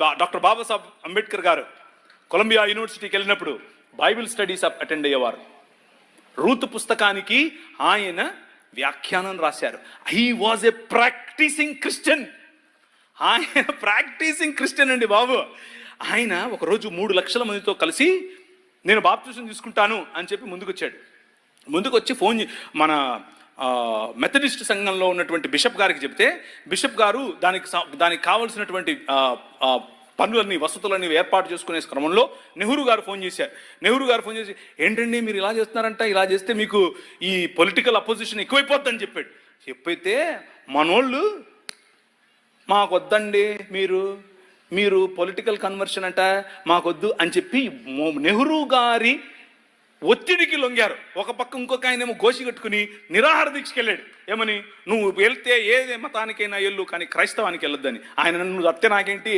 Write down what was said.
Doctor Babasaheb Ambedkar గారు Columbia యూనివర్సిటీకి వెళ్ళినప్పుడు బైబిల్ స్టడీస్ అటెండ్ అయ్యేవారు. రూత్ పుస్తకానికి ఆయన వ్యాఖ్యానం రాశారు. He was a practising Christian ఆయన ప్రాక్టీసింగ్ క్రిస్టియన్ అండి బాబు. ఆయన ఒకరోజు మూడు లక్షల మందితో కలిసి నేను బాప్టిజం తీసుకుంటాను అని చెప్పి ముందుకొచ్చాడు. ముందుకొచ్చి ఫోన్ మన మెథడిస్ట్ సంఘంలో ఉన్నటువంటి బిషప్ గారికి చెప్తే బిషప్ గారు దానికి దానికి కావలసినటువంటి పనులన్నీ వసతులన్నీ ఏర్పాటు చేసుకునే క్రమంలో నెహ్రూ గారు ఫోన్ చేశారు. నెహ్రూ గారు ఫోన్ చేసి ఏంటండి మీరు ఇలా చేస్తున్నారంట? ఇలా చేస్తే మీకు ఈ పొలిటికల్ అపోజిషన్ ఎక్కువైపోద్దని చెప్పాడు. చెప్పైతే మనోళ్ళు మాకొద్దండి మీరు మీరు పొలిటికల్ కన్వర్షన్ అంట మాకొద్దు అని చెప్పి నెహ్రూ గారి ఒత్తిడికి లొంగారు. ఒక పక్క ఇంకొక ఆయనేమో గోసి కట్టుకుని నిరాహార దీక్షకి వెళ్ళాడు ఏమని? నువ్వు వెళ్తే ఏ మతానికైనా వెళ్ళు కానీ క్రైస్తవానికి వెళ్ళొద్దని. ఆయన నువ్వు అత్తే నాకేంటి